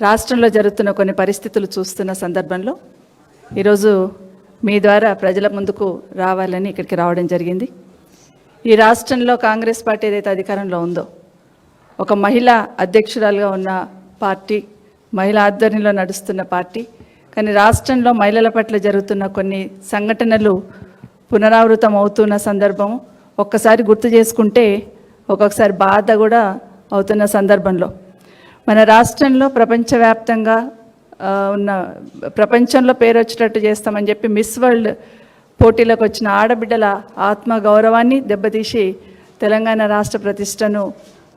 రాష్ట్రంలో జరుగుతున్న కొన్ని పరిస్థితులు చూస్తున్న సందర్భంలో ఈరోజు మీ ద్వారా ప్రజల ముందుకు రావాలని ఇక్కడికి రావడం జరిగింది. ఈ రాష్ట్రంలో కాంగ్రెస్ పార్టీ ఏదైతే అధికారంలో ఉందో ఒక మహిళ అధ్యక్షురాలుగా ఉన్న పార్టీ మహిళా ఆధ్వర్యంలో నడుస్తున్న పార్టీ కానీ రాష్ట్రంలో మహిళల పట్ల జరుగుతున్న కొన్ని సంఘటనలు పునరావృతం అవుతున్న సందర్భం ఒక్కసారి గుర్తు చేసుకుంటే ఒక్కొక్కసారి బాధ కూడా అవుతున్న సందర్భంలో. మన రాష్ట్రంలో ప్రపంచవ్యాప్తంగా ఉన్న ప్రపంచంలో పేరు వచ్చేటట్టు చేస్తామని చెప్పి మిస్ వరల్డ్ పోటీలకు వచ్చిన ఆడబిడ్డల ఆత్మ గౌరవాన్ని దెబ్బతీసి తెలంగాణ రాష్ట్ర ప్రతిష్టను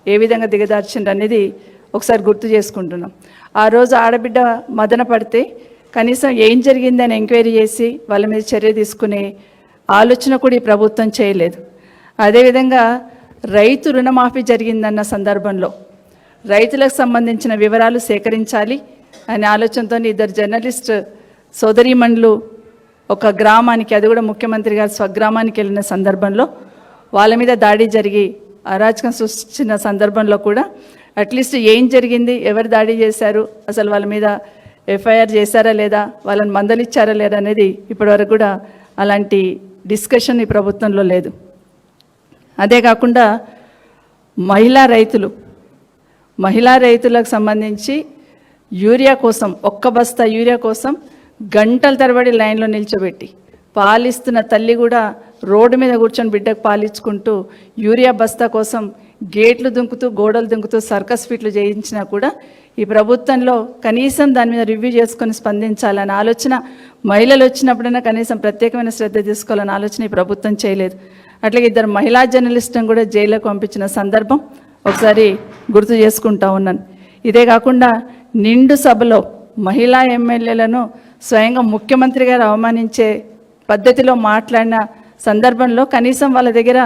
ఏ విధంగా దిగదార్చిండ్రు అనేది ఒకసారి గుర్తు చేసుకుంటున్నాం. ఆ రోజు ఆడబిడ్డ మదన పడితే కనీసం ఏం జరిగిందని ఎంక్వైరీ చేసి వాళ్ళ మీద చర్య తీసుకునే ఆలోచన కూడా ఈ ప్రభుత్వం చేయలేదు. అదేవిధంగా రైతు రుణమాఫీ జరిగిందన్న సందర్భంలో రైతులకు సంబంధించిన వివరాలు సేకరించాలి అనే ఆలోచనతో ఇద్దరు జర్నలిస్ట్ సోదరీమణులు ఒక గ్రామానికి అది కూడా ముఖ్యమంత్రి గారు స్వగ్రామానికి వెళ్ళిన సందర్భంలో వాళ్ళ మీద దాడి జరిగి అరాచకం సృష్టించిన సందర్భంలో కూడా అట్లీస్ట్ ఏం జరిగింది ఎవరు దాడి చేశారు అసలు వాళ్ళ మీద ఎఫ్ఐఆర్ చేశారా లేదా వాళ్ళని మందలిచ్చారా లేదా అనేది ఇప్పటివరకు కూడా అలాంటి డిస్కషన్ ఈ ప్రభుత్వంలో లేదు. అదే కాకుండా మహిళా రైతులు మహిళా రైతులకు సంబంధించి యూరియా కోసం ఒక్క బస్తా యూరియా కోసం గంటల తరబడి లైన్లో నిల్చోబెట్టి పాలిస్తున్న తల్లి కూడా రోడ్డు మీద కూర్చొని బిడ్డకు పాలించుకుంటూ యూరియా బస్తా కోసం గేట్లు దుంకుతూ గోడలు దుంకుతూ సర్కస్ ఫీట్లు చేయించినా కూడా ఈ ప్రభుత్వంలో కనీసం దాని మీద రివ్యూ చేసుకొని స్పందించాలన్న ఆలోచన మహిళలు వచ్చినప్పుడైనా కనీసం ప్రత్యేకమైన శ్రద్ధ తీసుకోవాలన్న ఆలోచన ఈ ప్రభుత్వం చేయలేదు. అట్లాగే ఇద్దరు మహిళా జర్నలిస్టులను కూడా జైలుకు పంపించిన సందర్భం ఒకసారి గుర్తు చేసుకుంటా ఉన్నాను. ఇదే కాకుండా నిండు సభలో మహిళా ఎమ్మెల్యేలను స్వయంగా ముఖ్యమంత్రి గారు అవమానించే పద్ధతిలో మాట్లాడిన సందర్భంలో కనీసం వాళ్ళ దగ్గర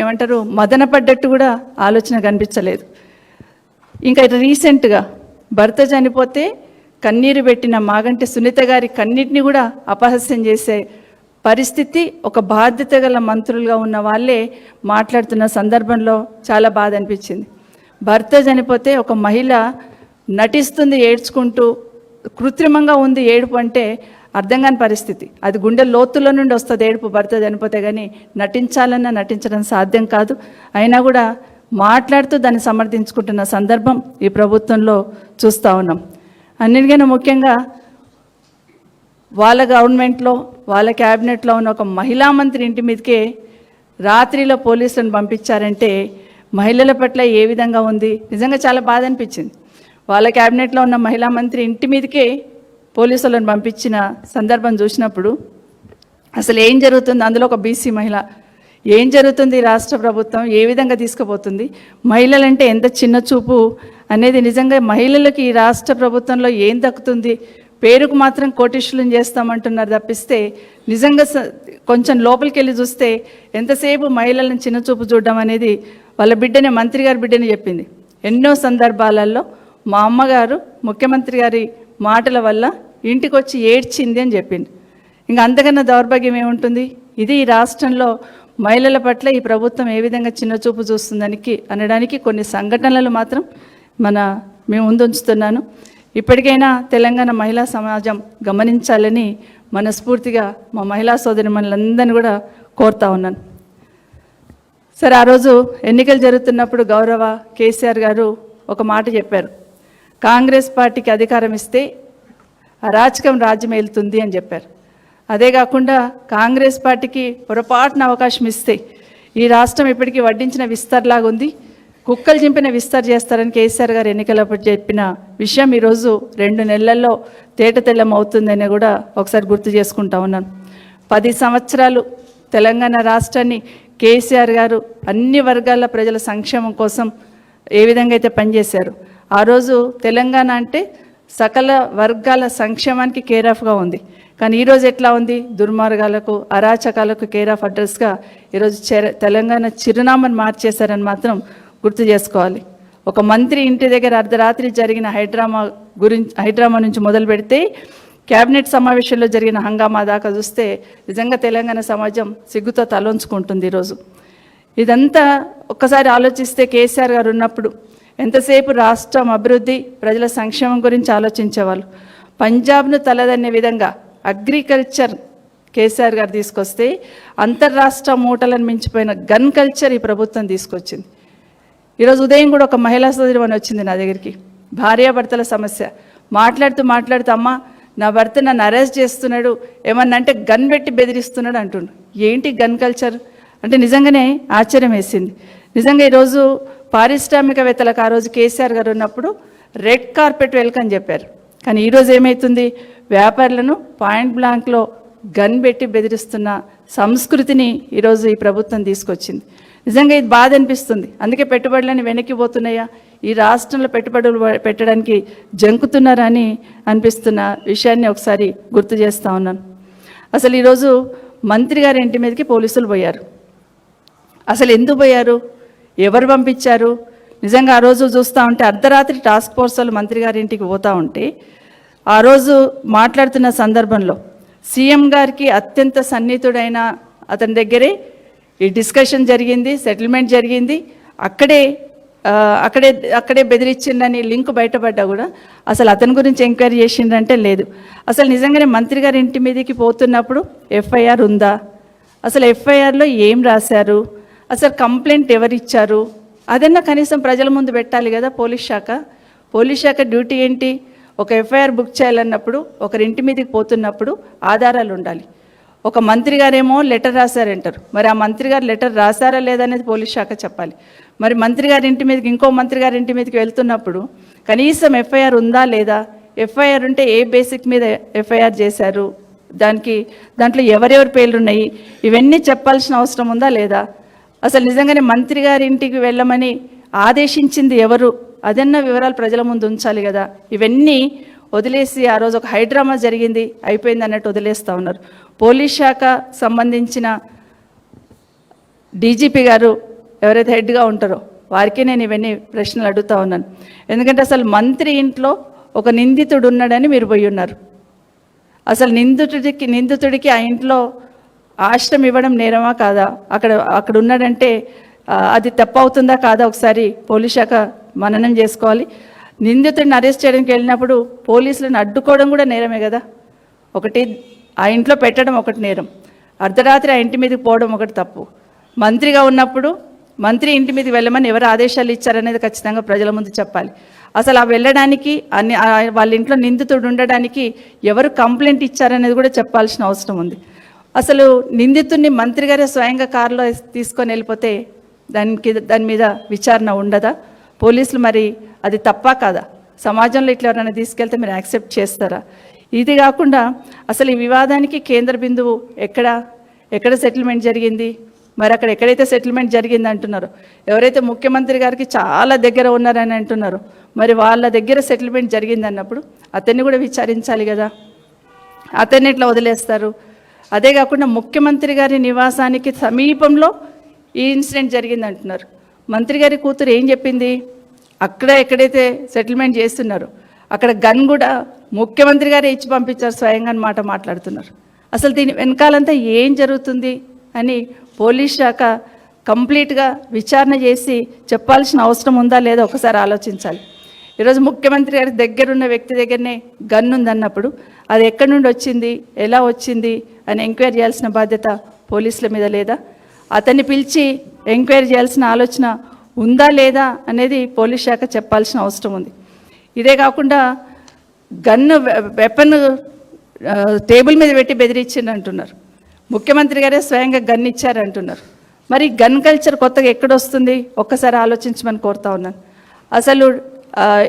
ఏమంటారు మదన పడ్డట్టు కూడా ఆలోచన కనిపించలేదు. ఇంకా రీసెంట్గా భర్త చనిపోతే కన్నీరు పెట్టిన మాగంటి సునీత గారి కన్నిటిని కూడా అపహాస్యం చేసే పరిస్థితి ఒక బాధ్యత గల మంత్రులుగా ఉన్న వాళ్ళే మాట్లాడుతున్న సందర్భంలో చాలా బాధ అనిపించింది. భర్త చనిపోతే ఒక మహిళ నటిస్తుంది ఏడ్చుకుంటూ కృత్రిమంగా ఉంది ఏడుపు అంటే అర్థం కాని పరిస్థితి. అది గుండె లోతుల నుండి వస్తుంది ఏడుపు భర్త చనిపోతే కానీ నటించాలన్నా నటించడం సాధ్యం కాదు. అయినా కూడా మాట్లాడుతూ దాన్ని సమర్థించుకుంటున్న సందర్భం ఈ ప్రభుత్వంలో చూస్తూ ఉన్నాం. అన్నిటికైనా ముఖ్యంగా వాళ్ళ గవర్నమెంట్లో వాళ్ళ క్యాబినెట్లో ఉన్న ఒక మహిళా మంత్రి ఇంటి మీదకే రాత్రిలో పోలీసులను పంపించారంటే మహిళల పట్ల ఏ విధంగా ఉంది? నిజంగా చాలా బాధ అనిపించింది. వాళ్ళ క్యాబినెట్లో ఉన్న మహిళా మంత్రి ఇంటి మీదకే పోలీసులను పంపించిన సందర్భం చూసినప్పుడు అసలు ఏం జరుగుతుంది? అందులో ఒక బీసీ మహిళ ఏం జరుగుతుంది రాష్ట్ర ప్రభుత్వం? ఏ విధంగా తీసుకుపోతుంది? మహిళలంటే ఎంత చిన్న చూపు అనేది నిజంగా మహిళలకు ఈ రాష్ట్ర ప్రభుత్వంలో ఏం దక్కుతుంది? పేరుకు మాత్రం కోటిష్యులను చేస్తామంటున్నారు తప్పిస్తే నిజంగా స- కొంచెం లోపలికి వెళ్ళి చూస్తే ఎంతసేపు మహిళలను చిన్న చూపు చూడడం అనేది వాళ్ళ బిడ్డనే మంత్రి గారి బిడ్డని చెప్పింది. ఎన్నో సందర్భాలలో మా అమ్మగారు ముఖ్యమంత్రి గారి మాటల వల్ల ఇంటికి వచ్చి ఏడ్చింది అని చెప్పింది. ఇంకా అంతకన్నా దౌర్భాగ్యం ఏముంటుంది? ఇది ఈ రాష్ట్రంలో మహిళల పట్ల ఈ ప్రభుత్వం ఏ విధంగా చిన్న చూపు చూస్తుందానికి అనడానికి కొన్ని సంఘటనలు మాత్రం మన మేము ముందు ఉంచుతున్నాను ఇప్పటికైనా తెలంగాణ మహిళా సమాజం గమనించాలని మనస్ఫూర్తిగా మా మహిళా సోదరి మనలందరినీ కూడా కోరుతా ఉన్నాను. సరే ఆ రోజు ఎన్నికలు జరుగుతున్నప్పుడు గౌరవ కేసీఆర్ గారు ఒక మాట చెప్పారు. కాంగ్రెస్ పార్టీకి అధికారం ఇస్తే అరాచకం రాజ్యం వెళ్తుంది అని చెప్పారు. అదే కాకుండా కాంగ్రెస్ పార్టీకి పొరపాటున అవకాశం ఇస్తే ఈ రాష్ట్రం ఇప్పటికీ వడ్డించిన విస్తర్లాగా ఉంది కుక్కలు చింపిన విస్తర్ చేస్తారని కేసీఆర్ గారు ఎన్నికలప్పుడు చెప్పిన విషయం ఈరోజు రెండు నెలల్లో తేట తెల్లం అవుతుందని కూడా ఒకసారి గుర్తు చేసుకుంటా ఉన్నాను. పది సంవత్సరాలు తెలంగాణ రాష్ట్రాన్ని కేసీఆర్ గారు అన్ని వర్గాల ప్రజల సంక్షేమం కోసం ఏ విధంగా అయితే పనిచేశారు ఆ రోజు తెలంగాణ అంటే సకల వర్గాల సంక్షేమానికి కేర్ ఆఫ్గా ఉంది. కానీ ఈరోజు ఎట్లా ఉంది? దుర్మార్గాలకు అరాచకాలకు కేర్ ఆఫ్ అడ్రస్గా ఈరోజు చెర- తెలంగాణ చిరునామాను మార్చేశారని మాత్రం గుర్తు చేసుకోవాలి. ఒక మంత్రి ఇంటి దగ్గర అర్ధరాత్రి జరిగిన హైడ్రామా గురించి హైడ్రామా నుంచి మొదలు పెడితే కేబినెట్ సమావేశంలో జరిగిన హంగామా దాకా చూస్తే నిజంగా తెలంగాణ సమాజం సిగ్గుతో తలొంచుకుంటుంది ఈరోజు. ఇదంతా ఒక్కసారి ఆలోచిస్తే కేసీఆర్ గారు ఉన్నప్పుడు ఎంతసేపు రాష్ట్రం అభివృద్ధి ప్రజల సంక్షేమం గురించి ఆలోచించేవాళ్ళు. పంజాబ్ను తలదన్నే విధంగా అగ్రికల్చర్ కేసీఆర్ గారు తీసుకొస్తే అంతర్రాష్ట్ర మూటలను మించిపోయిన గన్ కల్చర్ ఈ ప్రభుత్వం తీసుకొచ్చింది. ఈరోజు ఉదయం కూడా ఒక మహిళా సోదరి వచ్చింది నా దగ్గరికి. భార్యాభర్తల సమస్య. మాట్లాడుతూ మాట్లాడుతూ అమ్మ నా భర్త నన్ను అరెస్ట్ చేస్తున్నాడు. ఏమన్నా అంటే గన్ పెట్టి బెదిరిస్తున్నాడు అంటుండు. ఏంటి గన్ కల్చర్? అంటే నిజంగానే ఆశ్చర్యం వేసింది. నిజంగా ఈరోజు పారిశ్రామికవేత్తలకు ఆ రోజు కేసీఆర్ గారు ఉన్నప్పుడు రెడ్ కార్పెట్ వెల్కమ్ చెప్పారు. కానీ ఈరోజు ఏమవుతుంది వ్యాపారులను పాయింట్ బ్లాంక్లో గన్ పెట్టి బెదిరిస్తున్న సంస్కృతిని ఈరోజు ఈ ప్రభుత్వం తీసుకొచ్చింది. నిజంగా ఇది బాధ అనిపిస్తుంది. అందుకే పెట్టుబడులని వెనక్కి పోతున్నాయా? ఈ రాష్ట్రంలో పెట్టుబడులు పెట్టడానికి జంకుతున్నారని అనిపిస్తున్న విషయాన్ని ఒకసారి గుర్తు చేస్తూ ఉన్నాను. అసలు ఈరోజు మంత్రి గారి ఇంటి మీదకి పోలీసులు పోయారు. అసలు ఎందుకు పోయారు? ఎవరు పంపించారు? నిజంగా ఆ రోజు చూస్తూ ఉంటే అర్ధరాత్రి టాస్క్ ఫోర్స్ వాళ్ళు మంత్రి గారి ఇంటికి పోతూ ఉంటే ఆ రోజు మాట్లాడుతున్న సందర్భంలో సీఎం గారికి అత్యంత సన్నిహితుడైన అతని దగ్గరే ఈ డిస్కషన్ జరిగింది సెటిల్మెంట్ జరిగింది. అక్కడే అక్కడే అక్కడే బెదిరించిండని లింక్ బయటపడ్డా కూడా అసలు అతని గురించి ఎంక్వైరీ చేసిండంటే లేదు. అసలు నిజంగానే మంత్రి గారి ఇంటి మీదకి పోతున్నప్పుడు ఎఫ్ఐఆర్ ఉందా? అసలు ఎఫ్ఐఆర్లో ఏం రాశారు? అసలు కంప్లైంట్ ఎవరిచ్చారు? అదన్నా కనీసం ప్రజల ముందు పెట్టాలి కదా పోలీస్ శాఖ. పోలీస్ శాఖ డ్యూటీ ఏంటి? ఒక ఎఫ్ఐఆర్ బుక్ చేయాలన్నప్పుడు ఒకరి ఇంటి మీదకి పోతున్నప్పుడు ఆధారాలు ఉండాలి ఒక మంత్రి గారేమో లెటర్ రాశారంటారు. మరి ఆ మంత్రి గారు లెటర్ రాశారా లేదా అనేది పోలీస్ శాఖ చెప్పాలి. మరి మంత్రి గారి ఇంటి మీదకి ఇంకో మంత్రి గారి ఇంటి మీదకి వెళ్తున్నప్పుడు కనీసం ఎఫ్ఐఆర్ ఉందా లేదా? ఎఫ్ఐఆర్ ఉంటే ఏ బేసిక్ మీద ఎఫ్ఐఆర్ చేశారు? దానికి దాంట్లో ఎవరెవరి పేర్లు ఉన్నాయి ఇవన్నీ చెప్పాల్సిన అవసరం ఉందా లేదా? అసలు నిజంగానే మంత్రి గారి ఇంటికి వెళ్ళమని ఆదేశించింది ఎవరు? అదన్న వివరాలు ప్రజల ముందు ఉంచాలి కదా. ఇవన్నీ వదిలేసి ఆ రోజు ఒక హైడ్రామా జరిగింది అయిపోయింది అన్నట్టు వదిలేస్తూ ఉన్నారు. పోలీస్ శాఖ సంబంధించిన డీజీపీ గారు ఎవరైతే హెడ్గా ఉంటారో వారికే నేను ఇవన్నీ ప్రశ్నలు అడుగుతూ ఉన్నాను. ఎందుకంటే అసలు మంత్రి ఇంట్లో ఒక నిందితుడు ఉన్నాడని మీరు పోయి ఉన్నారు. అసలు నిందితుడికి నిందితుడికి ఆ ఇంట్లో ఆశ్రయం ఇవ్వడం నేరమా కాదా? అక్కడ అక్కడ ఉన్నాడంటే అది తప్పవుతుందా కాదా? ఒకసారి పోలీస్ శాఖ మననం చేసుకోవాలి. నిందితుడిని అరెస్ట్ చేయడానికి వెళ్ళినప్పుడు పోలీసులను అడ్డుకోవడం కూడా నేరమే కదా. ఒకటి ఆ ఇంట్లో పెట్టడం ఒకటి నేరం. అర్ధరాత్రి ఆ ఇంటి మీదకి పోవడం ఒకటి తప్పు. మంత్రిగా ఉన్నప్పుడు మంత్రి ఇంటి మీదకి వెళ్ళమని ఎవరు ఆదేశాలు ఇచ్చారనేది ఖచ్చితంగా ప్రజల ముందు చెప్పాలి. అసలు ఆ వెళ్ళడానికి అన్ని వాళ్ళ ఇంట్లో నిందితుడు ఉండడానికి ఎవరు కంప్లైంట్ ఇచ్చారనేది కూడా చెప్పాల్సిన అవసరం ఉంది. అసలు నిందితుడిని మంత్రి గారే స్వయంగా కారులో తీసుకొని వెళ్ళిపోతే దానికి దాని మీద విచారణ ఉండదా? పోలీసులు మరి అది తప్పా కాదా? సమాజంలో ఇట్లా ఎవరైనా తీసుకెళ్తే మీరు యాక్సెప్ట్ చేస్తారా? ఇది కాకుండా అసలు ఈ వివాదానికి కేంద్ర బిందువు ఎక్కడ? ఎక్కడ సెటిల్మెంట్ జరిగింది? మరి అక్కడ ఎక్కడైతే సెటిల్మెంట్ జరిగింది అంటున్నారు? ఎవరైతే ముఖ్యమంత్రి గారికి చాలా దగ్గర ఉన్నారని అంటున్నారు? మరి వాళ్ళ దగ్గర సెటిల్మెంట్ జరిగింది అన్నప్పుడు అతన్ని కూడా విచారించాలి కదా? అతన్ని ఎట్లా వదిలేస్తారు? అదే కాకుండా ముఖ్యమంత్రి గారి నివాసానికి సమీపంలో ఈ ఇన్సిడెంట్ జరిగింది అంటున్నారు. మంత్రి గారి కూతురు ఏం చెప్పింది? అక్కడ ఎక్కడైతే సెటిల్మెంట్ చేస్తున్నారో అక్కడ గన్ కూడా ముఖ్యమంత్రి గారే ఇచ్చి పంపించారు స్వయంగా అని మాట మాట్లాడుతున్నారు. అసలు దీని వెనకాలంతా ఏం జరుగుతుంది అని పోలీస్ శాఖ కంప్లీట్గా విచారణ చేసి చెప్పాల్సిన అవసరం ఉందా లేదా ఒకసారి ఆలోచించాలి. ఈరోజు ముఖ్యమంత్రి గారి దగ్గరున్న వ్యక్తి దగ్గరనే గన్ ఉందన్నప్పుడు అది ఎక్కడి నుండి వచ్చింది ఎలా వచ్చింది అని ఎంక్వైరీ చేయాల్సిన బాధ్యత పోలీసుల మీద లేదా? అతన్ని పిలిచి ఎంక్వైరీ చేయాల్సిన ఆలోచన ఉందా లేదా అనేది పోలీస్ శాఖ చెప్పాల్సిన అవసరం ఉంది. ఇదే కాకుండా గన్ను వెపన్ టేబుల్ మీద పెట్టి బెదిరించింది అంటున్నారు. ముఖ్యమంత్రి గారే స్వయంగా గన్ ఇచ్చారు అంటున్నారు. మరి గన్ కల్చర్ కొత్తగా ఎక్కడొస్తుంది? ఒక్కసారి ఆలోచించమని కోరుతా ఉన్నాను. అసలు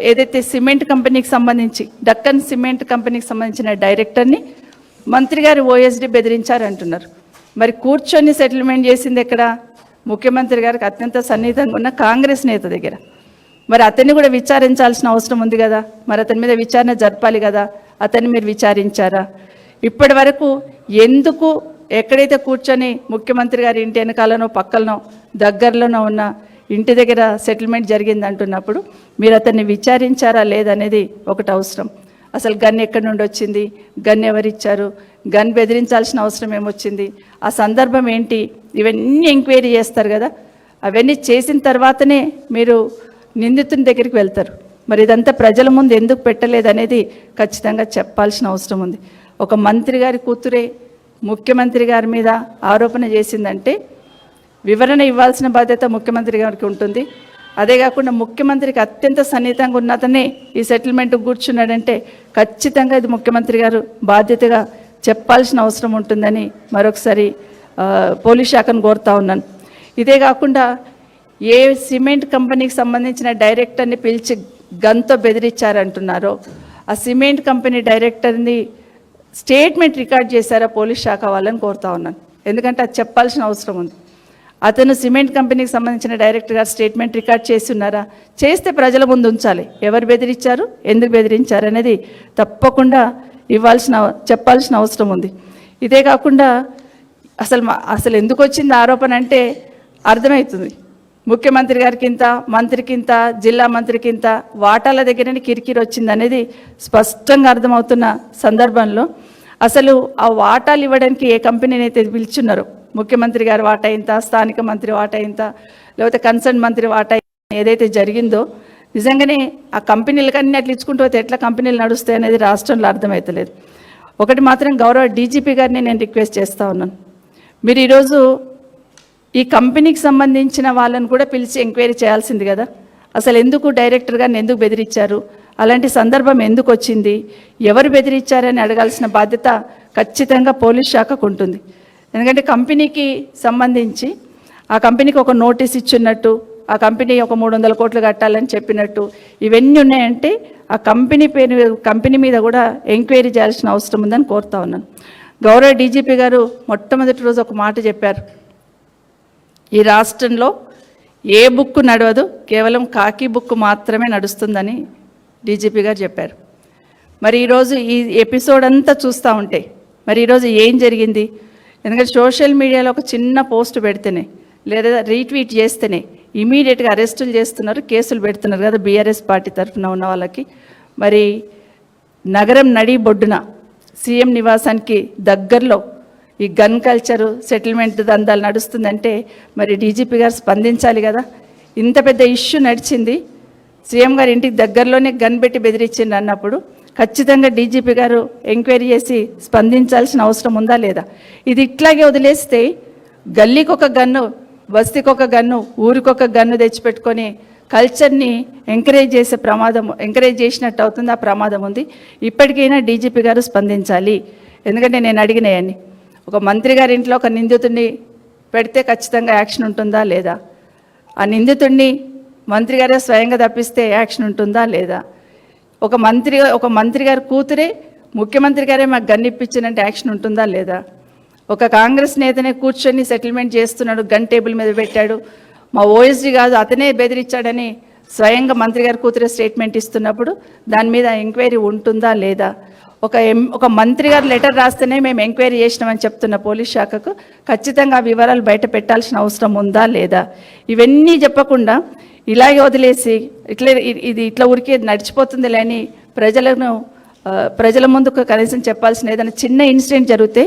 ఏదైతే సిమెంట్ కంపెనీకి సంబంధించి డక్కన్ సిమెంట్ కంపెనీకి సంబంధించిన డైరెక్టర్ని మంత్రి గారు ఓఎస్డి బెదిరించారు అంటున్నారు మరి కూర్చొని సెటిల్మెంట్ చేసింది ఎక్కడ? ముఖ్యమంత్రి గారికి అత్యంత సన్నిహితంగా ఉన్న కాంగ్రెస్ నేత దగ్గర. మరి అతన్ని కూడా విచారించాల్సిన అవసరం ఉంది కదా? మరి అతని మీద విచారణ జరపాలి కదా? అతన్ని మీరు విచారించారా? ఇప్పటి వరకు ఎందుకు ఎక్కడైతే కూర్చొని ముఖ్యమంత్రి గారి ఇంటి వెనకాలనో పక్కలనో దగ్గరలోనో ఉన్న ఇంటి దగ్గర సెటిల్మెంట్ జరిగింది అంటున్నప్పుడు మీరు అతన్ని విచారించారా లేదనేది ఒకటి అవసరం. అసలు గన్ ఎక్కడి నుండి వచ్చింది? గన్ ఎవరిచ్చారు? గన్ బెదిరించాల్సిన అవసరం ఏమొచ్చింది? ఆ సందర్భం ఏంటి? ఇవన్నీ ఎంక్వైరీ చేస్తారు కదా. అవన్నీ చేసిన తర్వాతనే మీరు నిందితుని దగ్గరికి వెళ్తారు. మరి ఇదంతా ప్రజల ముందు ఎందుకు పెట్టలేదు అనేది ఖచ్చితంగా చెప్పాల్సిన అవసరం ఉంది. ఒక మంత్రి గారి కూతురే ముఖ్యమంత్రి గారి మీద ఆరోపణ చేసిందంటే వివరణ ఇవ్వాల్సిన బాధ్యత ముఖ్యమంత్రి గారికి ఉంటుంది. అదే కాకుండా ముఖ్యమంత్రికి అత్యంత సన్నిహితంగా ఉన్నతనే ఈ సెటిల్మెంట్ కూర్చున్నాడంటే ఖచ్చితంగా ఇది ముఖ్యమంత్రి గారు బాధ్యతగా చెప్పాల్సిన అవసరం ఉంటుందని మరొకసారి పోలీస్ శాఖను కోరుతా ఉన్నాను. ఇదే కాకుండా ఏ సిమెంట్ కంపెనీకి సంబంధించిన డైరెక్టర్ని పిలిచి గన్తో బెదిరించారంటున్నారో ఆ సిమెంట్ కంపెనీ డైరెక్టర్ని స్టేట్మెంట్ రికార్డ్ చేశారా పోలీస్ శాఖ వాళ్ళని కోరుతా ఉన్నాను. ఎందుకంటే అది చెప్పాల్సిన అవసరం ఉంది. అతను సిమెంట్ కంపెనీకి సంబంధించిన డైరెక్టర్ గారు స్టేట్మెంట్ రికార్డ్ చేసి ఉన్నారా? చేస్తే ప్రజల ముందు ఉంచాలి. ఎవరు బెదిరించారు? ఎందుకు బెదిరించారు అనేది తప్పకుండా ఇవ్వాల్సిన చెప్పాల్సిన అవసరం ఉంది. ఇదే కాకుండా అసలు అసలు ఎందుకు వచ్చింది ఆరోపణ అంటే అర్థమవుతుంది. ముఖ్యమంత్రి గారికి మంత్రికింత జిల్లా మంత్రికింత వాటాల దగ్గరనే కిరికిరి వచ్చింది అనేది స్పష్టంగా అర్థమవుతున్న సందర్భంలో అసలు ఆ వాటాలు ఇవ్వడానికి ఏ కంపెనీని అయితే పిలుచున్నారో ముఖ్యమంత్రి గారి వాటా ఇంత స్థానిక మంత్రి వాటా ఇంత లేకపోతే కన్సర్న్ మంత్రి వాటా ఏదైతే జరిగిందో నిజంగానే ఆ కంపెనీలకన్నీ అట్లా ఇచ్చుకుంటూ పోతే ఎట్లా కంపెనీలు నడుస్తాయి అనేది రాష్ట్రంలో అర్థమవుతలేదు ఒకటి మాత్రం గౌరవ డీజీపీ గారిని నేను రిక్వెస్ట్ చేస్తూ ఉన్నాను. మీరు ఈరోజు ఈ కంపెనీకి సంబంధించిన వాళ్ళని కూడా పిలిచి ఎంక్వైరీ చేయాల్సింది కదా. అసలు ఎందుకు డైరెక్టర్ గారిని ఎందుకు బెదిరించారు? అలాంటి సందర్భం ఎందుకు వచ్చింది? ఎవరు బెదిరించారని అడగాల్సిన బాధ్యత ఖచ్చితంగా పోలీస్ శాఖకు ఉంటుంది. ఎందుకంటే కంపెనీకి సంబంధించి ఆ కంపెనీకి ఒక నోటీస్ ఇచ్చినట్టు ఆ కంపెనీ ఒక మూడు వందల కోట్లు కట్టాలని చెప్పినట్టు ఇవన్నీ ఉన్నాయంటే ఆ కంపెనీ పేరు కంపెనీ మీద కూడా ఎంక్వైరీ చేయాల్సిన అవసరం ఉందని కోరుతా ఉన్నాను. గౌరవ డీజీపీ గారు మొట్టమొదటి రోజు ఒక మాట చెప్పారు. ఈ రాష్ట్రంలో ఏ బుక్ నడవదు కేవలం కాకి బుక్ మాత్రమే నడుస్తుందని డీజీపీ గారు చెప్పారు. మరి ఈరోజు ఈ ఎపిసోడ్ అంతా చూస్తూ ఉంటే మరి ఈరోజు ఏం జరిగింది? ఎందుకంటే సోషల్ మీడియాలో ఒక చిన్న పోస్ట్ పెడితేనే లేదా రీట్వీట్ చేస్తేనే ఇమీడియట్గా అరెస్టులు చేస్తున్నారు కేసులు పెడుతున్నారు కదా బీఆర్ఎస్ పార్టీ తరఫున ఉన్న వాళ్ళకి. మరి నగరం నడి బొడ్డున సీఎం నివాసానికి దగ్గరలో ఈ గన్ కల్చరు సెటిల్మెంట్ దందాలు నడుస్తుందంటే మరి డీజీపీ గారు స్పందించాలి కదా. ఇంత పెద్ద ఇష్యూ నడిచింది. సీఎం గారి ఇంటికి దగ్గరలోనే గన్ పెట్టి బెదిరించింది అన్నప్పుడు ఖచ్చితంగా డీజీపీ గారు ఎంక్వైరీ చేసి స్పందించాల్సిన అవసరం ఉందా లేదా? ఇది ఇట్లాగే వదిలేస్తే గల్లీకి ఒక గన్ను బస్తీకి ఒక గన్ను ఊరికొక గన్ను తెచ్చిపెట్టుకొని కల్చర్ని ఎంకరేజ్ చేసే ప్రమాదం ఎంకరేజ్ చేసినట్టు అవుతుంది ఆ ప్రమాదం ఉంది. ఇప్పటికైనా డీజీపీ గారు స్పందించాలి. ఎందుకంటే నేను అడిగినాయని ఒక మంత్రి గారి ఇంట్లో ఒక నిందితుడిని పెడితే ఖచ్చితంగా యాక్షన్ ఉంటుందా లేదా? ఆ నిందితుడిని మంత్రి గారే స్వయంగా తప్పిస్తే యాక్షన్ ఉంటుందా లేదా? ఒక మంత్రి ఒక మంత్రి గారి కూతురే ముఖ్యమంత్రి గారే మాకు గన్నిప్పించినంటే యాక్షన్ ఉంటుందా లేదా? ఒక కాంగ్రెస్ నేతనే కూర్చొని సెటిల్మెంట్ చేస్తున్నాడు గన్ టేబుల్ మీద పెట్టాడు. మా ఓఎస్డీ కాదు అతనే బెదిరించాడని స్వయంగా మంత్రి గారి కూతురే స్టేట్మెంట్ ఇస్తున్నప్పుడు దాని మీద ఎంక్వైరీ ఉంటుందా లేదా? ఒక ఎం ఒక మంత్రి గారు లెటర్ రాస్తేనే మేము ఎంక్వైరీ చేసినామని చెప్తున్న పోలీస్ శాఖకు ఖచ్చితంగా ఆ వివరాలు బయట పెట్టాల్సిన అవసరం ఉందా లేదా? ఇవన్నీ చెప్పకుండా ఇలాగే వదిలేసి ఇట్లే ఇది ఇట్లా ఉరికే నడిచిపోతుంది లేని ప్రజలను ప్రజల ముందుకు కనీసం చెప్పాల్సిన ఏదైనా చిన్న ఇన్సిడెంట్ జరిగితే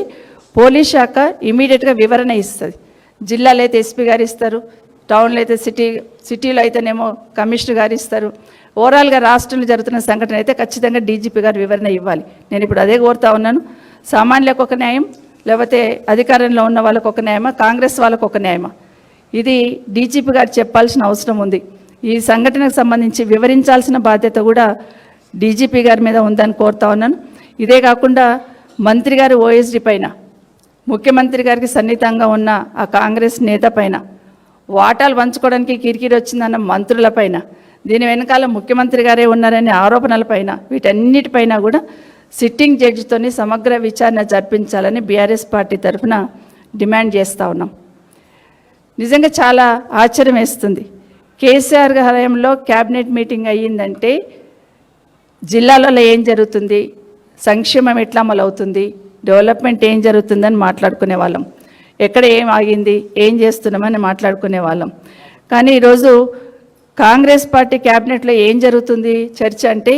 పోలీస్ శాఖ ఇమీడియట్గా వివరణ ఇస్తుంది. జిల్లాలో అయితే ఎస్పీ గారు ఇస్తారు టౌన్లో అయితే సిటీ సిటీలో అయితేనేమో కమిషనర్ గారు ఇస్తారు. ఓవరాల్గా రాష్ట్రంలో జరుగుతున్న సంఘటన అయితే ఖచ్చితంగా డీజీపీ గారు వివరణ ఇవ్వాలి. నేను ఇప్పుడు అదే కోరుతా ఉన్నాను. సామాన్యులకు ఒక న్యాయం లేకపోతే అధికారంలో ఉన్న వాళ్ళకు ఒక న్యాయమా కాంగ్రెస్ వాళ్ళకు ఒక న్యాయమా? ఇది డీజీపీ గారు చెప్పాల్సిన అవసరం ఉంది. ఈ సంఘటనకు సంబంధించి వివరించాల్సిన బాధ్యత కూడా డీజీపీ గారి మీద ఉందని కోరుతా ఉన్నాను. ఇదే కాకుండా మంత్రి గారు ఓఎస్డీ పైన ముఖ్యమంత్రి గారికి సన్నిహితంగా ఉన్న ఆ కాంగ్రెస్ నేత పైన వాటాలు పంచుకోవడానికి కిరికిరి వచ్చిందన్న మంత్రులపైన దీని వెనకాల ముఖ్యమంత్రి గారే ఉన్నారనే ఆరోపణలపైన వీటన్నిటిపైన కూడా సిట్టింగ్ జడ్జితోని సమగ్ర విచారణ జరిపించాలని బీఆర్ఎస్ పార్టీ తరఫున డిమాండ్ చేస్తూ ఉన్నాం. నిజంగా చాలా ఆశ్చర్యం వేస్తుంది. కేసీఆర్ హయాంలో క్యాబినెట్ మీటింగ్ అయ్యిందంటే జిల్లాలలో ఏం జరుగుతుంది? సంక్షేమం ఎట్లా అమలవుతుంది? డెవలప్మెంట్ ఏం జరుగుతుందని మాట్లాడుకునే వాళ్ళం. ఎక్కడ ఏం ఆగింది? ఏం చేస్తున్నామని మాట్లాడుకునే వాళ్ళం. కానీ ఈరోజు కాంగ్రెస్ పార్టీ క్యాబినెట్లో ఏం జరుగుతుంది? చర్చ అంటే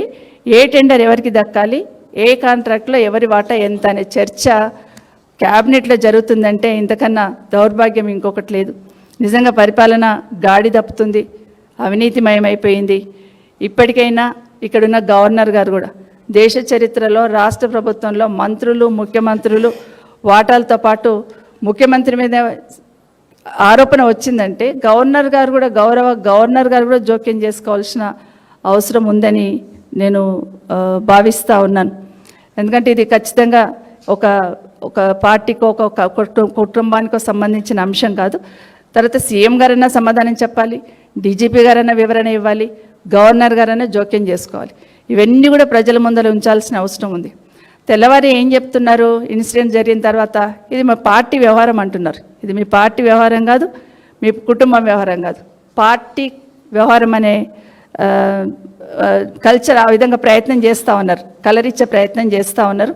ఏ టెండర్ ఎవరికి దక్కాలి? ఏ కాంట్రాక్ట్లో ఎవరి వాటా ఎంత అనే చర్చ క్యాబినెట్లో జరుగుతుందంటే ఇంతకన్నా దౌర్భాగ్యం ఇంకొకటి లేదు. నిజంగా పరిపాలన గాడి తప్పుతుంది అవినీతిమయమైపోయింది. ఇప్పటికైనా ఇక్కడున్న గవర్నర్ గారు కూడా దేశ చరిత్రలో రాష్ట్ర ప్రభుత్వంలో మంత్రులు ముఖ్యమంత్రులు వాటాలతో పాటు ముఖ్యమంత్రి మీద ఆరోపణ వచ్చిందంటే గవర్నర్ గారు కూడా గౌరవ గవర్నర్ గారు కూడా జోక్యం చేసుకోవాల్సిన అవసరం ఉందని నేను భావిస్తూ ఉన్నాను. ఎందుకంటే ఇది ఖచ్చితంగా ఒక ఒక పార్టీకో ఒక కుటుంబానికో సంబంధించిన అంశం కాదు. తర్వాత సీఎం గారైనా సమాధానం చెప్పాలి డీజీపీ గారైనా వివరణ ఇవ్వాలి గవర్నర్ గారైనా జోక్యం చేసుకోవాలి. ఇవన్నీ కూడా ప్రజల ముందర ఉంచాల్సిన అవసరం ఉంది. తెల్లవారు ఏం చెప్తున్నారు? ఇన్సిడెంట్ జరిగిన తర్వాత ఇది మా పార్టీ వ్యవహారం అంటున్నారు. ఇది మీ పార్టీ వ్యవహారం కాదు మీ కుటుంబం వ్యవహారం కాదు. పార్టీ వ్యవహారం అనే కల్చర్ ఆ విధంగా ప్రయత్నం చేస్తూ ఉన్నారు. కలరిచ్చే ప్రయత్నం చేస్తూ ఉన్నారు.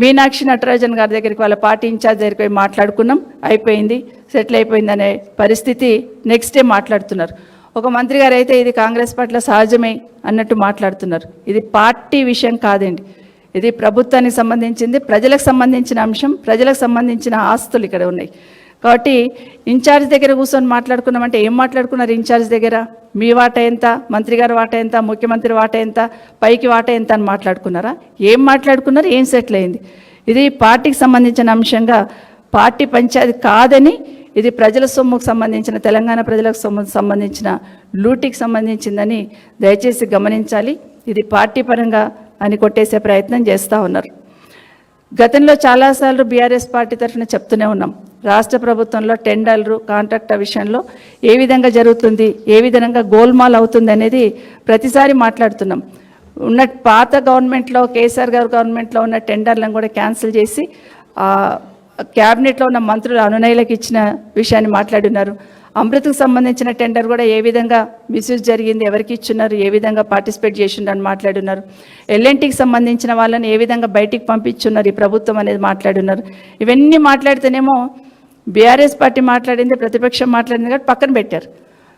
మీనాక్షి నటరాజన్ గారి దగ్గరికి వాళ్ళ పార్టీ ఇన్ఛార్జ్ దగ్గరికి పోయి మాట్లాడుకున్నాం. అయిపోయింది. సెటిల్ అయిపోయిందనే పరిస్థితి నెక్స్ట్ డే మాట్లాడుతున్నారు. ఒక మంత్రి గారు అయితే ఇది కాంగ్రెస్ పట్ల సహజమే అన్నట్టు మాట్లాడుతున్నారు. ఇది పార్టీ విషయం కాదండి. ఇది ప్రభుత్వానికి సంబంధించింది ప్రజలకు సంబంధించిన అంశం ప్రజలకు సంబంధించిన ఆస్తులు ఇక్కడ ఉన్నాయి. కాబట్టి ఇన్ఛార్జ్ దగ్గర కూర్చొని మాట్లాడుకున్నామంటే ఏం మాట్లాడుకున్నారు ఇన్ఛార్జ్ దగ్గర? మీ వాట ఎంత? మంత్రి గారి వాట ఎంత? ముఖ్యమంత్రి వాట ఎంత? పైకి వాట ఎంత అని మాట్లాడుకున్నారా? ఏం మాట్లాడుకున్నారు? ఏం సెటిల్ అయింది? ఇది పార్టీకి సంబంధించిన అంశంగా పార్టీ పంచాయతీ కాదని ఇది ప్రజల సొమ్ముకు సంబంధించిన తెలంగాణ ప్రజలకు సొమ్ము సంబంధించిన లూటికి సంబంధించిందని దయచేసి గమనించాలి. ఇది పార్టీ పరంగా అని కొట్టేసే ప్రయత్నం చేస్తూ ఉన్నారు. గతంలో చాలాసార్లు బీఆర్ఎస్ పార్టీ తరఫున చెప్తూనే ఉన్నాం. రాష్ట్ర ప్రభుత్వంలో టెండర్లు కాంట్రాక్టర్ విషయంలో ఏ విధంగా జరుగుతుంది ఏ విధంగా గోల్మాల్ అవుతుంది అనేది ప్రతిసారి మాట్లాడుతున్నాం. ఉన్న పాత గవర్నమెంట్లో కేసీఆర్ గారు గవర్నమెంట్లో ఉన్న టెండర్లను కూడా క్యాన్సిల్ చేసి క్యాబినెట్లో ఉన్న మంత్రులు అనునయులకు ఇచ్చిన విషయాన్ని మాట్లాడున్నారు. అమృతకు సంబంధించిన టెండర్ కూడా ఏ విధంగా మిస్యూజ్ జరిగింది ఎవరికి ఇచ్చున్నారు ఏ విధంగా పార్టిసిపేట్ చేసిండ్రు మాట్లాడున్నారు. ఎల్ఎన్టీకి సంబంధించిన వాళ్ళని ఏ విధంగా బయటికి పంపించున్నారు ఈ ప్రభుత్వం అనేది మాట్లాడున్నారు. ఇవన్నీ మాట్లాడితేనేమో బీఆర్ఎస్ పార్టీ మాట్లాడింది ప్రతిపక్షం మాట్లాడింది కాబట్టి పక్కన పెట్టారు.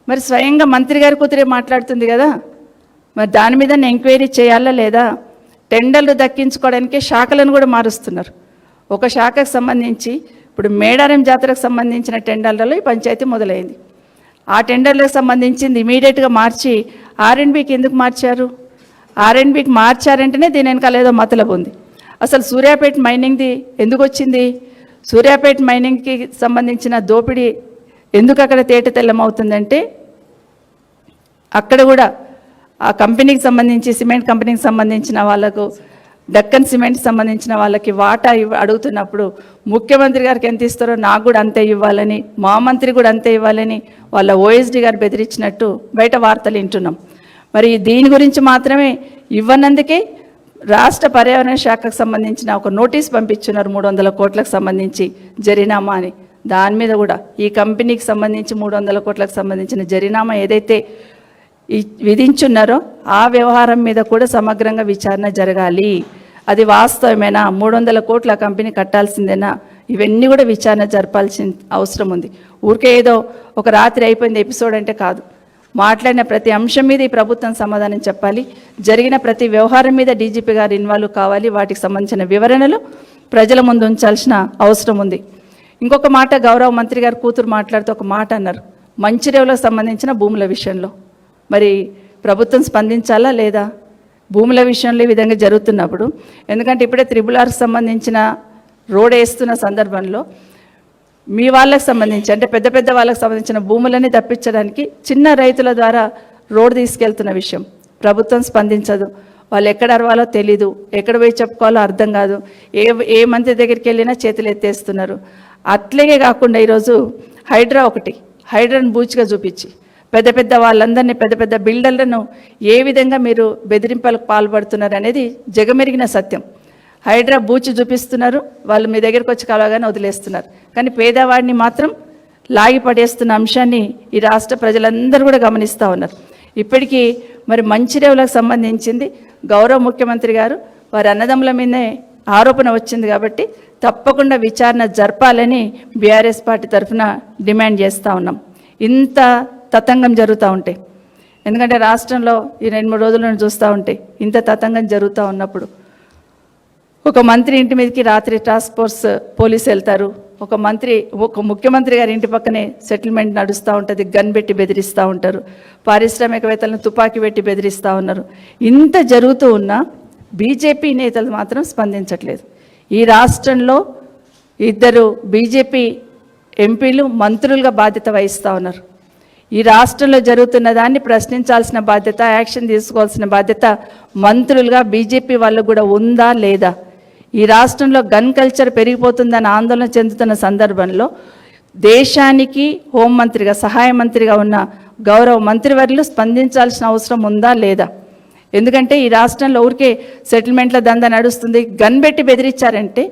మరి స్వయంగా మంత్రి గారి కూతురే మాట్లాడుతుంది కదా. మరి దాని మీద ఎంక్వైరీ చేయాలా లేదా? టెండర్లు దక్కించుకోవడానికి శాఖలను కూడా మారుస్తున్నారు. ఒక శాఖకు సంబంధించి ఇప్పుడు మేడారం జాతరకు సంబంధించిన టెండర్లలో ఈ పంచాయతీ మొదలైంది. ఆ టెండర్లకు సంబంధించింది ఇమీడియట్గా మార్చి ఆర్ఎండ్బికి ఎందుకు మార్చారు? ఆర్ఎండ్బికి మార్చారంటేనే దీని వెనకాల ఏదో మతలబు ఉంది. అసలు సూర్యాపేట మైనింగ్ది ఎందుకు వచ్చింది? సూర్యాపేట మైనింగ్కి సంబంధించిన దోపిడీ ఎందుకు అక్కడ తేట తెల్లమవుతుందంటే అక్కడ కూడా ఆ కంపెనీకి సంబంధించి సిమెంట్ కంపెనీకి సంబంధించిన వాళ్ళకు డక్కన్ సిమెంట్ సంబంధించిన వాళ్ళకి వాటా ఇవ్వ అడుగుతున్నప్పుడు ముఖ్యమంత్రి గారికి ఎంత ఇస్తారో నాకు కూడా అంతే ఇవ్వాలని మా మంత్రి కూడా అంతే ఇవ్వాలని వాళ్ళ ఓఎస్డి గారు బెదిరించినట్టు బయట వార్తలు వింటున్నాం. మరి దీని గురించి మాత్రమే ఇవ్వనందుకే రాష్ట్ర పర్యావరణ శాఖకు సంబంధించిన ఒక నోటీస్ పంపించున్నారు మూడు వందల కోట్లకు సంబంధించి జరినామా అని. దాని మీద కూడా ఈ కంపెనీకి సంబంధించి మూడు వందల కోట్లకు సంబంధించిన జరినామా ఏదైతే విధించున్నారో ఆ వ్యవహారం మీద కూడా సమగ్రంగా విచారణ జరగాలి. అది వాస్తవమేనా? మూడు వందల కోట్ల ఆ కంపెనీ కట్టాల్సిందేనా? ఇవన్నీ కూడా విచారణ జరపాల్సిన అవసరం ఉంది. ఊరికే ఏదో ఒక రాత్రి అయిపోయింది ఎపిసోడ్ అంటే కాదు. మాట్లాడిన ప్రతి అంశం మీద ఈ ప్రభుత్వం సమాధానం చెప్పాలి. జరిగిన ప్రతి వ్యవహారం మీద డీజీపీ గారు ఇన్వాల్వ్ కావాలి. వాటికి సంబంధించిన వివరణలు ప్రజల ముందు ఉంచాల్సిన అవసరం ఉంది. ఇంకొక మాట గౌరవ మంత్రి గారు కూతురు మాట్లాడుతూ ఒక మాట అన్నారు. మంచిర్యాలకు సంబంధించిన భూముల విషయంలో. మరి ప్రభుత్వం స్పందించాలా లేదా? భూముల విషయంలో ఈ విధంగా జరుగుతున్నప్పుడు ఎందుకంటే ఇప్పుడే త్రిబుల్ ఆర్కి సంబంధించిన రోడ్ వేస్తున్న సందర్భంలో మీ వాళ్ళకి సంబంధించి అంటే పెద్ద పెద్ద వాళ్ళకి సంబంధించిన భూములని తప్పించడానికి చిన్న రైతుల ద్వారా రోడ్ తీసుకెళ్తున్న విషయం. ప్రభుత్వం స్పందించదు. వాళ్ళు ఎక్కడ అరవాలో తెలీదు. ఎక్కడ పోయి చెప్పుకోవాలో అర్థం కాదు. ఏ ఏ మంత్రి దగ్గరికి వెళ్ళినా చేతులు ఎత్తేస్తున్నారు. అట్లగే కాకుండా ఈరోజు హైడ్రా ఒకటి హైడ్రాను బూచిగా చూపించి పెద్ద పెద్ద వాళ్ళందరినీ పెద్ద పెద్ద బిల్డర్లను ఏ విధంగా మీరు బెదిరింపులకు పాల్పడుతున్నారు అనేది జగమెరిగిన సత్యం. హైడ్రా బూచి చూపిస్తున్నారు వాళ్ళు మీ దగ్గరకు వచ్చి కలవగానే వదిలేస్తున్నారు. కానీ పేదవాడిని మాత్రం లాగి పడేస్తున్న అంశాన్ని ఈ రాష్ట్ర ప్రజలందరూ కూడా గమనిస్తూ ఉన్నారు. ఇప్పటికీ మరి మంచిర్యాలకు సంబంధించింది గౌరవ ముఖ్యమంత్రి గారు వారి అన్నదమ్ముల మీదే ఆరోపణ వచ్చింది కాబట్టి తప్పకుండా విచారణ జరపాలని బీఆర్ఎస్ పార్టీ తరఫున డిమాండ్ చేస్తూ ఉన్నాం. ఇంత తతంగం జరుగుతూ ఉంటాయి ఎందుకంటే రాష్ట్రంలో ఈ రెండు మూడు రోజుల నుంచి చూస్తూ ఉంటే ఇంత తతంగం జరుగుతూ ఉన్నప్పుడు. ఒక మంత్రి ఇంటి మీదకి రాత్రి టాస్క్ ఫోర్స్ పోలీసు వెళ్తారు. ఒక మంత్రి ఒక ముఖ్యమంత్రి గారి ఇంటి పక్కనే సెటిల్మెంట్ నడుస్తూ ఉంటుంది గన్ పెట్టి బెదిరిస్తూ ఉంటారు. పారిశ్రామికవేత్తలను తుపాకీ పెట్టి బెదిరిస్తూ ఉన్నారు. ఇంత జరుగుతూ ఉన్నా బీజేపీ నేతలు మాత్రం స్పందించట్లేదు. ఈ రాష్ట్రంలో ఇద్దరు బీజేపీ ఎంపీలు మంత్రులుగా బాధ్యత వహిస్తూ ఉన్నారు. ఈ రాష్ట్రంలో జరుగుతున్న దాన్ని ప్రశ్నించాల్సిన బాధ్యత యాక్షన్ తీసుకోవాల్సిన బాధ్యత మంత్రులుగా బీజేపీ వాళ్ళకు కూడా ఉందా లేదా? ఈ రాష్ట్రంలో గన్ కల్చర్ పెరిగిపోతుందని ఆందోళన చెందుతున్న సందర్భంలో దేశానికి హోంమంత్రిగా సహాయ మంత్రిగా ఉన్న గౌరవ మంత్రివర్యులు స్పందించాల్సిన అవసరం ఉందా లేదా? ఎందుకంటే ఈ రాష్ట్రంలో ఊరికే సెటిల్మెంట్ల దందా నడుస్తుంది. గన్ పెట్టి బెదిరించారంటే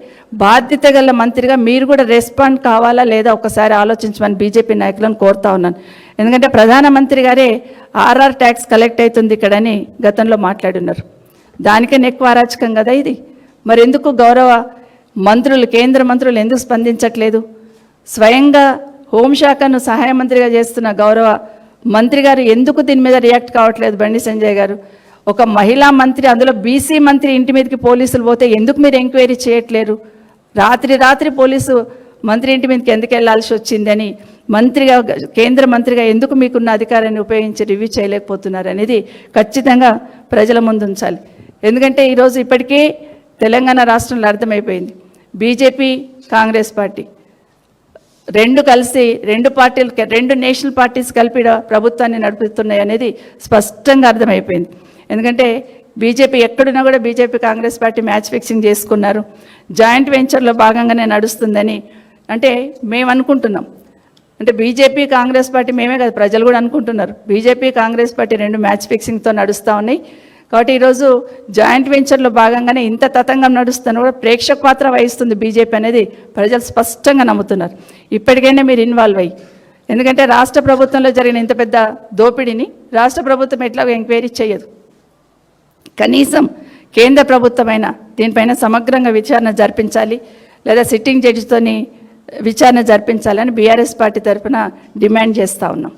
బాధ్యత గల మంత్రిగా మీరు కూడా రెస్పాండ్ కావాలా లేదా? ఒకసారి ఆలోచించమని బీజేపీ నాయకులను కోరుతా ఉన్నాను. ఎందుకంటే ప్రధానమంత్రి గారే ఆర్ఆర్ ట్యాక్స్ కలెక్ట్ అవుతుంది ఇక్కడని గతంలో మాట్లాడున్నారు దానికన్నా ఎక్కువ అరాచకం కదా ఇది. మరి ఎందుకు గౌరవ మంత్రులు కేంద్ర మంత్రులు ఎందుకు స్పందించట్లేదు? స్వయంగా హోంశాఖను సహాయ మంత్రిగా చేస్తున్న గౌరవ మంత్రి గారు ఎందుకు దీని మీద రియాక్ట్ కావట్లేదు బండి సంజయ్ గారు? ఒక మహిళా మంత్రి అందులో బీసీ మంత్రి ఇంటి మీదకి పోలీసులు పోతే ఎందుకు మీరు ఎంక్వైరీ చేయట్లేరు? రాత్రి రాత్రి పోలీసు మంత్రి ఇంటి మీదకి ఎందుకు వెళ్ళాల్సి వచ్చిందని మంత్రిగా కేంద్ర మంత్రిగా ఎందుకు మీకున్న అధికారాన్ని ఉపయోగించి రివ్యూ చేయలేకపోతున్నారు అనేది ఖచ్చితంగా ప్రజల ముందు ఉంచాలి. ఎందుకంటే ఈరోజు ఇప్పటికే తెలంగాణ రాష్ట్రంలో అర్థమైపోయింది. బీజేపీ కాంగ్రెస్ పార్టీ రెండు కలిసి రెండు పార్టీలు రెండు నేషనల్ పార్టీస్ కలిపి ప్రభుత్వాన్ని నడుపుతున్నాయి అనేది స్పష్టంగా అర్థమైపోయింది. ఎందుకంటే బీజేపీ ఎక్కడున్నా కూడా BJP Congress party match fixing చేసుకున్నారు. జాయింట్ వెంచర్లో భాగంగానే నడుస్తుందని అంటే మేము అనుకుంటున్నాం. అంటే బీజేపీ కాంగ్రెస్ పార్టీ మేమే కాదు ప్రజలు కూడా అనుకుంటున్నారు. బీజేపీ కాంగ్రెస్ పార్టీ రెండు మ్యాచ్ ఫిక్సింగ్తో నడుస్తూ ఉన్నాయి. కాబట్టి ఈరోజు జాయింట్ వెంచర్లో భాగంగానే ఇంత తతంగం నడుస్తున్న కూడా ప్రేక్షక పాత్ర వహిస్తుంది బీజేపీ అనేది ప్రజలు స్పష్టంగా నమ్ముతున్నారు. ఇప్పటికైనా మీరు ఇన్వాల్వ్ అయ్యి. ఎందుకంటే రాష్ట్ర ప్రభుత్వంలో జరిగిన ఇంత పెద్ద దోపిడీని రాష్ట్ర ప్రభుత్వం ఎట్లా ఎంక్వైరీ చేయదు. కనీసం కేంద్ర ప్రభుత్వమైన దీనిపైన సమగ్రంగా విచారణ జరిపించాలి. లేదా సిట్టింగ్ జడ్జితోని విచారణ జరిపించాలని బీఆర్ఎస్ పార్టీ తరఫున డిమాండ్ చేస్తూ ఉన్నాం.